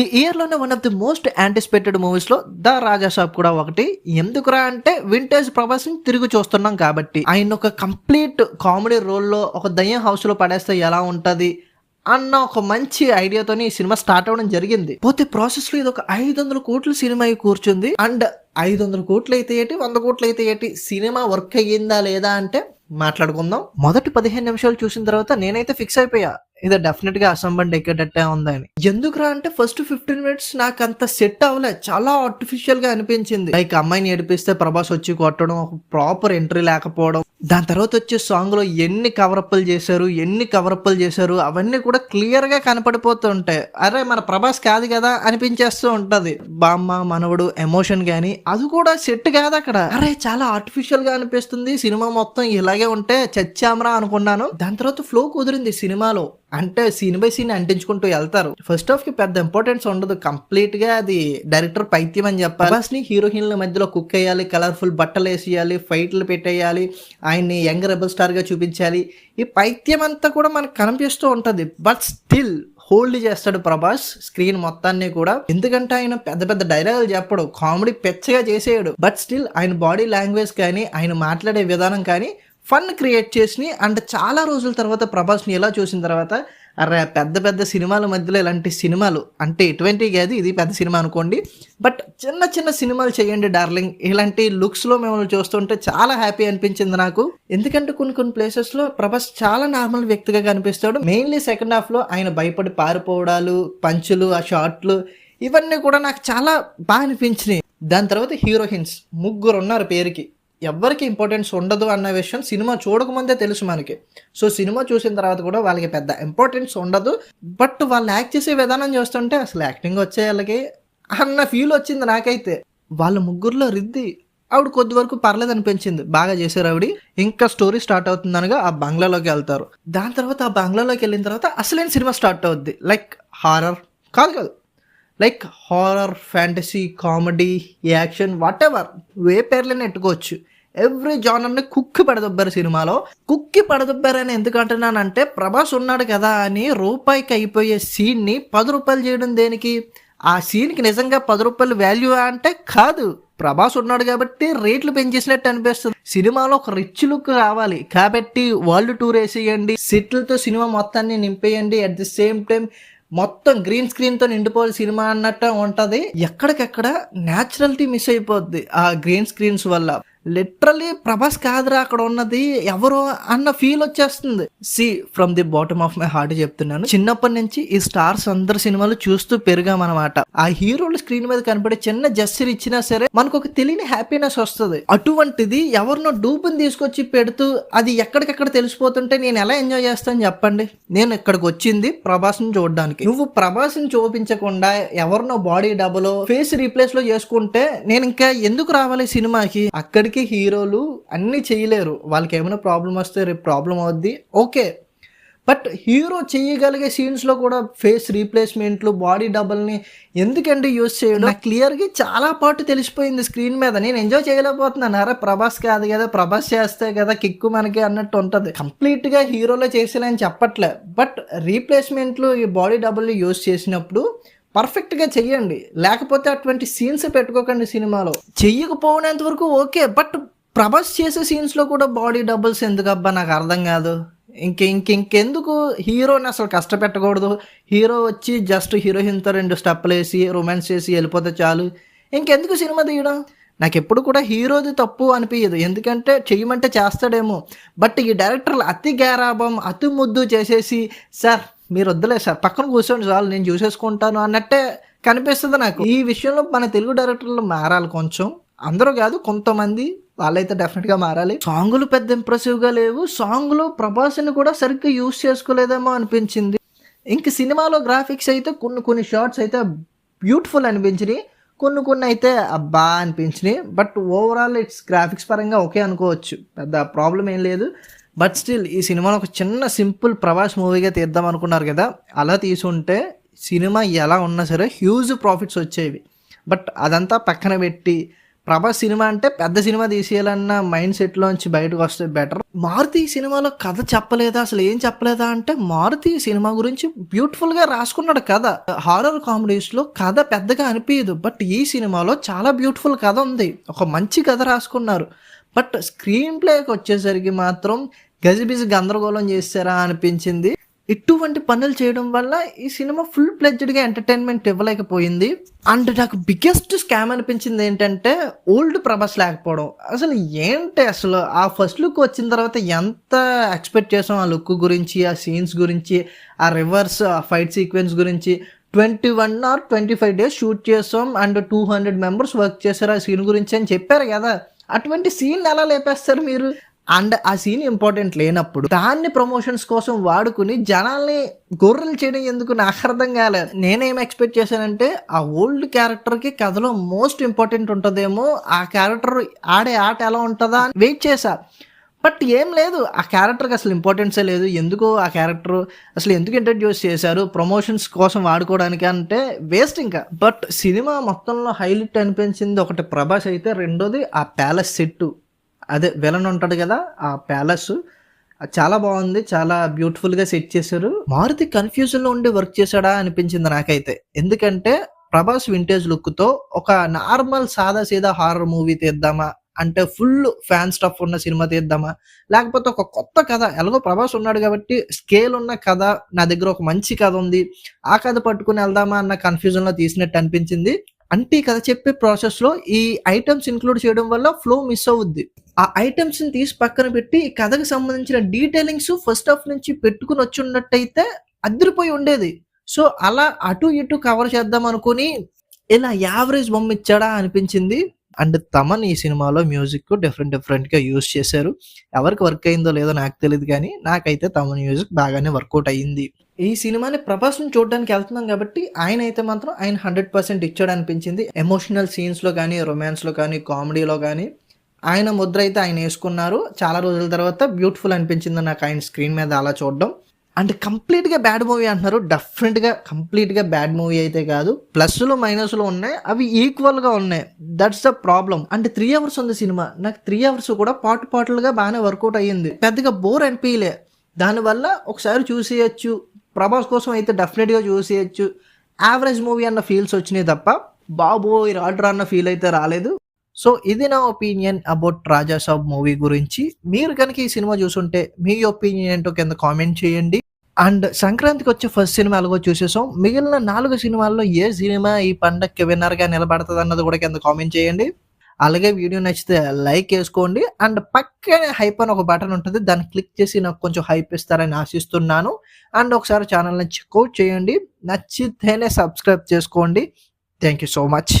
ఈ ఇయర్లోనే one of the most anticipated మూవీస్లో the Raja Saab కూడా ఒకటి. ఎందుకురా అంటే వింటేజ్ ప్రభాస్ని తిరిగి చూస్తున్నాం కాబట్టి. ఆయన ఒక కంప్లీట్ కామెడీ రోల్లో ఒక దయ్యం హౌస్లో పడేస్తే ఎలా ఉంటుంది అన్న ఒక మంచి ఐడియాతోని ఈ సినిమా స్టార్ట్ అవ్వడం జరిగింది. పోతే ప్రాసెస్లో ఇది ఒక ఐదు వందల కోట్ల సినిమా అయి కూర్చుంది. అండ్ ఐదు వందల కోట్లు అయితే ఏంటి వంద కోట్లు అయితే ఏంటి సినిమా వర్క్ అయ్యిందా లేదా అంటే మాట్లాడుకుందాం. మొదటి పదిహేను నిమిషాలు చూసిన తర్వాత నేనైతే ఫిక్స్ అయిపోయా. ఇది డెఫినెట్గా అసంబండ్ ఎక్కేటట్టే ఉందని ఎందుకురా అంటే ఫస్ట్ ఫిఫ్టీన్ మినిట్స్ నాకు అంత సెట్ అవ్వలే. చాలా ఆర్టిఫిషియల్గా అనిపించింది. లైక్ అమ్మాయిని ఏడిపిస్తే ప్రభాస్ వచ్చి కొట్టడం ఒక ప్రాపర్ ఎంట్రీ లేకపోవడం. దాని తర్వాత వచ్చే సాంగ్లో ఎన్ని కవరప్పులు చేశారు ఎన్ని కవరప్పులు చేశారు అవన్నీ కూడా క్లియర్గా కనపడిపోతూ ఉంటాయి. అరే మన ప్రభాస్ కాదు కదా అనిపించేస్తూ ఉంటుంది. బామ్మ మనవడు ఎమోషన్ కానీ అది కూడా సెట్ కాదు అక్కడ. అరే చాలా ఆర్టిఫిషియల్గా అనిపిస్తుంది. సినిమా మొత్తం ఇలాగే ఉంటే చచ్చామరా అనుకున్నాను. దాని తర్వాత ఫ్లో కుదిరింది సినిమాలో. అంటే సీన్ బై సీన్ అంటించుకుంటూ వెళ్తారు. ఫస్ట్ హాఫ్కి పెద్ద ఇంపార్టెన్స్ ఉండదు. కంప్లీట్గా అది డైరెక్టర్ పైత్యం అని చెప్పాలి. ప్రభాస్ని హీరోయిన్ల మధ్యలో కుక్ వేయాలి కలర్ఫుల్ బట్టలు వేసేయాలి ఫైట్లు పెట్టేయాలి ఆయన్ని యంగ్ రెబల్ స్టార్గా చూపించాలి. ఈ పైత్యం అంతా కూడా మనకు కనిపిస్తూ ఉంటది. బట్ స్టిల్ హోల్డ్ చేస్తాడు ప్రభాస్ స్క్రీన్ మొత్తాన్ని కూడా. ఎందుకంటే ఆయన పెద్ద పెద్ద డైలాగులు చెప్పడు. కామెడీ పెచ్చగా చేసేయడు. బట్ స్టిల్ ఆయన బాడీ లాంగ్వేజ్ కానీ ఆయన మాట్లాడే విధానం కానీ ఫన్ క్రియేట్ చేసి అండ్ చాలా రోజుల తర్వాత ప్రభాస్ని ఎలా చూసిన తర్వాత అరే పెద్ద పెద్ద సినిమాల మధ్యలో ఇలాంటి సినిమాలు అంటే ఎటువంటి కాదు ఇది పెద్ద సినిమా అనుకోండి. బట్ చిన్న చిన్న సినిమాలు చేయండి డార్లింగ్. ఇలాంటి లుక్స్లో మిమ్మల్ని చూస్తుంటే చాలా హ్యాపీ అనిపించింది నాకు. ఎందుకంటే కొన్ని కొన్ని ప్లేసెస్లో ప్రభాస్ చాలా నార్మల్ వ్యక్తిగా కనిపిస్తాడు. మెయిన్లీ సెకండ్ హాఫ్లో ఆయన భయపడి పారిపోవడాలు పంచులు ఆ షార్ట్లు ఇవన్నీ కూడా నాకు చాలా బాగా అనిపించినాయి. దాని తర్వాత హీరోయిన్స్ ముగ్గురు ఉన్నారు పేరుకి. ఎవరికి ఇంపార్టెన్స్ ఉండదు అన్న విషయం సినిమా చూడకముందే తెలుసు మనకి. సో సినిమా చూసిన తర్వాత కూడా వాళ్ళకి పెద్ద ఇంపార్టెన్స్ ఉండదు. బట్ వాళ్ళు యాక్ట్ చేసే విధానం చూస్తుంటే అసలు యాక్టింగ్ వచ్చే వాళ్ళకి అన్న ఫీల్ వచ్చింది నాకైతే. వాళ్ళ ముగ్గురులో రిద్ది ఆవిడ కొద్ది వరకు పర్లేదు అనిపించింది. బాగా చేశారు ఆవిడ. ఇంకా స్టోరీ స్టార్ట్ అవుతుందనగా ఆ బంగ్లాలోకి వెళ్తారు. దాని తర్వాత ఆ బంగ్లాలోకి వెళ్ళిన తర్వాత అసలైన సినిమా స్టార్ట్ అవుద్ది? లైక్ హారర్ కాదు కాదు. Like horror fantasy comedy action whatever way పేర్లైనా ఎట్టుకోవచ్చు. ఎవ్రీ జానర్ని కుక్కి పడదొబ్బారు సినిమాలో. కుక్కి పడదొబ్బారని ఎందుకు అంటున్నానంటే ప్రభాస్ ఉన్నాడు కదా అని రూపాయికి అయిపోయే సీన్ని పది రూపాయలు చేయడం దేనికి? ఆ సీన్కి నిజంగా పది రూపాయలు వాల్యూ అంటే కాదు. ప్రభాస్ ఉన్నాడు కాబట్టి రేట్లు పెంచేసినట్టు అనిపిస్తుంది. సినిమాలో ఒక రిచ్ లుక్ కావాలి కాబట్టి వరల్డ్ టూర్ వేసేయండి. సెట్లతో సినిమా మొత్తాన్ని నింపేయండి. అట్ ది సేమ్ టైం మొత్తం గ్రీన్ స్క్రీన్తో నిండిపోవాలి సినిమా అన్నట్టు ఉంటది. ఎక్కడికెక్కడ న్యాచురలిటీ మిస్ అయిపోద్ది ఆ గ్రీన్ స్క్రీన్స్ వల్ల. లిటరలీ ప్రభాస్ కాదురా అక్కడ ఉన్నది ఎవరో అన్న ఫీల్ వచ్చేస్తుంది. See from the bottom of my heart చెప్తున్నాను. చిన్నప్పటి నుంచి ఈ స్టార్స్ అందరు సినిమాలు చూస్తూ పెరిగామన్నమాట. ఆ హీరోలు స్క్రీన్ మీద కనపడే చిన్న జస్సర్ ఇచ్చినా సరే మనకు ఒక తెలియని హ్యాపీనెస్ వస్తుంది. అటువంటిది ఎవరినో డూపుని తీసుకొచ్చి పెడుతూ అది ఎక్కడికెక్కడ తెలిసిపోతుంటే నేను ఎలా ఎంజాయ్ చేస్తాను చెప్పండి? నేను ఇక్కడికి వచ్చింది ప్రభాస్ని చూడడానికి. నువ్వు ప్రభాస్ని చూపించకుండా ఎవరినో బాడీ డబుల్ ఫేస్ రీప్లేస్లో చేసుకుంటే నేను ఇంకా ఎందుకు రావాలి సినిమాకి? అక్కడికి హీరోలు అన్నీ చేయలేరు. వాళ్ళకి ఏమైనా ప్రాబ్లం వస్తే రేపు ప్రాబ్లం అవుద్ది. ఓకే బట్ హీరో చేయగలిగే సీన్స్లో కూడా ఫేస్ రీప్లేస్మెంట్లు బాడీ డబల్ని ఎందుకండి యూస్ చేయడం? నాకు క్లియర్గా చాలా పాటు తెలిసిపోయింది స్క్రీన్ మీద. నేను ఎంజాయ్ చేయలేకపోతున్నాను. అరే ప్రభాస్ కాదు కదా. ప్రభాస్ చేస్తే కదా కిక్కు మనకి అన్నట్టు ఉంటుంది. కంప్లీట్గా హీరోలో అని చెప్పట్లే. బట్ రీప్లేస్మెంట్లు ఈ బాడీ డబుల్ యూస్ చేసినప్పుడు పర్ఫెక్ట్గా చెయ్యండి. లేకపోతే అటువంటి సీన్స్ పెట్టుకోకండి సినిమాలో. చెయ్యకపోయినంత వరకు ఓకే. బట్ ప్రభాస్ చేసే సీన్స్లో కూడా బాడీ డబుల్స్ ఎందుకు అబ్బా నాకు అర్థం కాదు. ఇంక ఇంక ఇంకెందుకు? హీరోని అసలు కష్టపెట్టకూడదు. హీరో వచ్చి జస్ట్ హీరోయిన్తో రెండు స్టెప్పులు వేసి రొమాన్స్ చేసి వెళ్ళిపోతే చాలు. ఇంకెందుకు సినిమా తీయడం? నాకు ఎప్పుడు కూడా హీరోది తప్పు అనిపించదు ఎందుకంటే చేయమంటే చేస్తాడేమో. బట్ ఈ డైరెక్టర్లు అతి గారాభం అతి ముద్దు చేసేసి సార్ మీరు వద్దులే సార్. పక్కన కూర్చోండి చాలు నేను చూసేసుకుంటాను అన్నట్టే కనిపిస్తుంది నాకు. ఈ విషయంలో మన తెలుగు డైరెక్టర్లు మారాలి కొంచెం. అందరూ కాదు కొంతమంది వాళ్ళైతే డెఫినెట్గా మారాలి. సాంగులు పెద్ద ఇంప్రెసివ్గా లేవు. సాంగ్లో ప్రభాస్ని కూడా సరిగ్గా యూస్ చేసుకోలేదేమో అనిపించింది. ఇంక సినిమాలో గ్రాఫిక్స్ అయితే కొన్ని కొన్ని షార్ట్స్ అయితే బ్యూటిఫుల్ అనిపించినాయి. కొన్ని కొన్ని అయితే అబ్బా అనిపించినాయి. బట్ ఓవరాల్ ఇట్స్ గ్రాఫిక్స్ పరంగా ఓకే అనుకోవచ్చు. పెద్ద ప్రాబ్లం ఏం లేదు. బట్ స్టిల్ ఈ సినిమాను ఒక చిన్న సింపుల్ ప్రభాస్ మూవీగా తీద్దాం అనుకున్నారు కదా అలా తీసుంటే సినిమా ఎలా ఉన్నా సరే హ్యూజ్ ప్రాఫిట్స్ వచ్చేవి. బట్ అదంతా పక్కన పెట్టి ప్రభాస్ సినిమా అంటే పెద్ద సినిమా తీసేయాలన్న మైండ్ సెట్లోంచి బయటకు వస్తే బెటర్ మారుతి సినిమాలో కథ చెప్పలేదా అసలు ఏం చెప్పలేదా అంటే మారుతి సినిమా గురించి బ్యూటిఫుల్గా రాసుకున్నాడు కథ. హారర్ కామెడీస్లో కథ పెద్దగా అనిపించదు బట్ ఈ సినిమాలో చాలా బ్యూటిఫుల్ కథ ఉంది. ఒక మంచి కథ రాసుకున్నారు. బట్ స్క్రీన్ ప్లేకి వచ్చేసరికి మాత్రం గజిబిజి గందరగోళం చేస్తారా అనిపించింది. ఇటువంటి పనులు చేయడం వల్ల ఈ సినిమా ఫుల్ ప్లెడ్జ్డ్గా ఎంటర్టైన్మెంట్ ఇవ్వలేకపోయింది. అండ్ నాకు బిగ్గెస్ట్ స్కామ్ అనిపించింది ఏంటంటే ఓల్డ్ ప్రభాస్ లేకపోవడం. అసలు ఏంటి అసలు ఆ ఫస్ట్ లుక్ వచ్చిన తర్వాత ఎంత ఎక్స్పెక్ట్ చేసాం ఆ లుక్ గురించి ఆ సీన్స్ గురించి ఆ రివర్స్ ఆ ఫైట్ సీక్వెన్స్ గురించి. Twenty one or twenty five days shoot చేసాం and two hundred members work చేశారు ఆ సీన్ గురించి అని చెప్పారు కదా. అటువంటి సీన్ ఎలా లేపేస్తారు మీరు? అండ్ ఆ సీన్ ఇంపార్టెంట్ లేనప్పుడు దాన్ని ప్రమోషన్స్ కోసం వాడుకుని జనాల్ని గొర్రెలు చేయడం ఎందుకు నాకు అర్థం కాలేదు. నేనేం ఎక్స్పెక్ట్ చేశానంటే ఆ ఓల్డ్ క్యారెక్టర్కి కథలో మోస్ట్ ఇంపార్టెంట్ ఉంటుందేమో ఆ క్యారెక్టర్ ఆడే ఆట ఎలా ఉంటుందా అని వెయిట్ చేశా. బట్ ఏం లేదు ఆ క్యారెక్టర్కి అసలు ఇంపార్టెన్సే లేదు. ఎందుకు ఆ క్యారెక్టర్ అసలు ఎందుకు ఇంట్రడ్యూస్ చేశారు? ప్రమోషన్స్ కోసం వాడుకోవడానికి అంటే వేస్ట్ ఇంకా. బట్ సినిమా మొత్తంలో హైలైట్ అనిపించింది ఒకటి ప్రభాస్ అయితే రెండోది ఆ ప్యాలెస్ సెట్టు. అదే విలన్ ఉంటాడు కదా ఆ ప్యాలెస్. చాలా బాగుంది చాలా బ్యూటిఫుల్గా సెట్ చేశారు. మారుతి కన్ఫ్యూజన్లో ఉండి వర్క్ చేశాడా అనిపించింది నాకైతే. ఎందుకంటే ప్రభాస్ వింటేజ్ లుక్తో ఒక నార్మల్ సాదా సీదా హారర్ మూవీ తీద్దామా అంటే ఫుల్ ఫ్యాన్ స్టఫ్ ఉన్న సినిమా తీద్దామా? లేకపోతే ఒక కొత్త కథ. ఎలాగో ప్రభాస్ ఉన్నాడు కాబట్టి స్కేల్ ఉన్న కథ నా దగ్గర ఒక మంచి కథ ఉంది ఆ కథ పట్టుకుని వెళ్దామా అన్న కన్ఫ్యూజన్లో తీసినట్టు అనిపించింది. అంటే ఈ కథ చెప్పే ప్రాసెస్లో ఈ ఐటమ్స్ ఇంక్లూడ్ చేయడం వల్ల ఫ్లో మిస్ అవుద్ది. ఆ ఐటమ్స్ని తీసి పక్కన పెట్టి ఈ కథకు సంబంధించిన డీటెయిలింగ్స్ ఫస్ట్ హాఫ్ నుంచి పెట్టుకుని వచ్చి ఉన్నట్టయితే అదిరిపోయి ఉండేది. సో అలా అటు ఇటు కవర్ చేద్దాం అనుకుని ఇలా యావరేజ్ బొమ్మ ఇచ్చాడా అనిపించింది. అండ్ తమన్ ఈ సినిమాలో మ్యూజిక్ డిఫరెంట్ డిఫరెంట్గా యూజ్ చేశారు. ఎవరికి వర్క్ అయిందో లేదో నాకు తెలియదు కానీ నాకైతే తమన్ మ్యూజిక్ బాగానే వర్కౌట్ అయ్యింది. ఈ సినిమాని ప్రభాస్ని చూడడానికి వెళ్తున్నాం కాబట్టి ఆయన అయితే మాత్రం ఆయన హండ్రెడ్ పర్సెంట్ ఇచ్చాడు అనిపించింది. ఎమోషనల్ సీన్స్లో కానీ రొమాన్స్లో కానీ కామెడీలో కానీ ఆయన ముద్ర అయితే ఆయన వేసుకున్నారు. చాలా రోజుల తర్వాత బ్యూటిఫుల్ అనిపించింది నాకు ఆయన స్క్రీన్ మీద అలా చూడడం. అండ్ కంప్లీట్గా బ్యాడ్ మూవీ అంటున్నారు. డెఫినెట్గా కంప్లీట్గా బ్యాడ్ మూవీ అయితే కాదు. ప్లస్లు మైనస్లు ఉన్నాయి. అవి ఈక్వల్గా ఉన్నాయి. దట్స్ ద ప్రాబ్లం అంటే త్రీ అవర్స్ ఉంది సినిమా. నాకు త్రీ అవర్స్ కూడా పాటు పాటలుగా బాగానే వర్కౌట్ అయ్యింది. పెద్దగా బోర్ అనిపించలే దానివల్ల ఒకసారి చూసేయచ్చు. ప్రభాస్ కోసం అయితే డెఫినెట్గా చూసేయచ్చు. యావరేజ్ మూవీ అన్న ఫీల్స్ వచ్చినాయి తప్ప. బాబోయ్ రాడ్రా అన్న ఫీల్ అయితే రాలేదు. సో ఇది నా opinion about Raja Saab movie గురించి. మీరు కనుక ఈ సినిమా చూసుంటే మీ ఒపీనియన్ ఏంటో కింద కామెంట్ చేయండి. అండ్ సంక్రాంతికి వచ్చే ఫస్ట్ సినిమా ఎలాగో చూసేసాం. మిగిలిన నాలుగు సినిమాల్లో ఏ సినిమా ఈ పండక్కి విన్నర్గా నిలబడుతుంది అన్నది కూడా కింద కామెంట్ చేయండి. అలాగే వీడియో నచ్చితే లైక్ వేసుకోండి అండ్ పక్కనే హైప్ అని ఒక బటన్ ఉంటుంది. దాన్ని క్లిక్ చేసి నాకు కొంచెం హైప్ ఇస్తారని ఆశిస్తున్నాను. అండ్ ఒకసారి ఛానల్ని చెక్అవుట్ చేయండి. నచ్చితేనే సబ్స్క్రైబ్ చేసుకోండి. Thank you so much